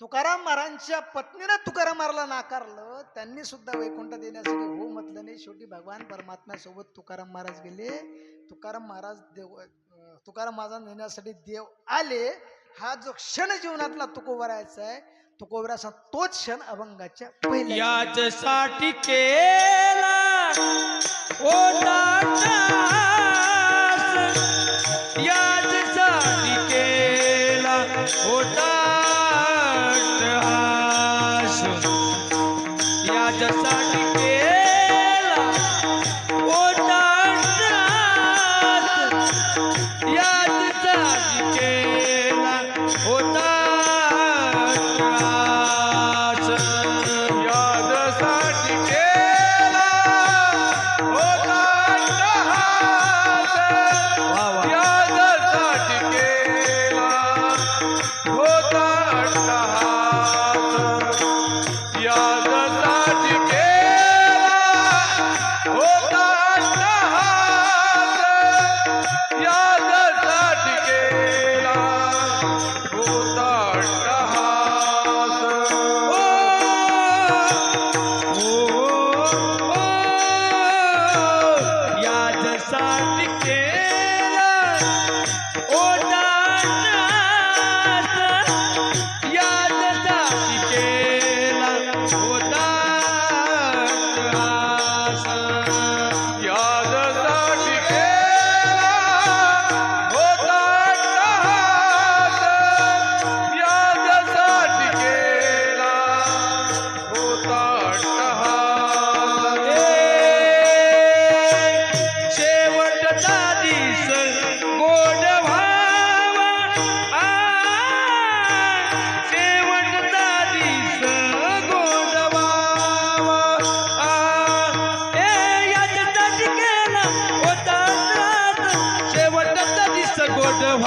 तुकाराम महाराजांच्या पत्नीनं तुकाराम महाराजला नाकारलं त्यांनी सुद्धा वैकुंठ देण्यासाठी हो म्हटलं नाही. शेवटी भगवान परमात्म्यासोबत तुकाराम महाराज गेले. तुकाराम महाराज देव तुकाराम महाराज नेण्यासाठी देव आले. हा जो क्षण जीवनातला तुकोबरायचा आहे तुकोबराचा तोच क्षण अभंगाच्या पहिल्या याच्यासाठी केला ओटाटास Bye. ಕೊಡುವ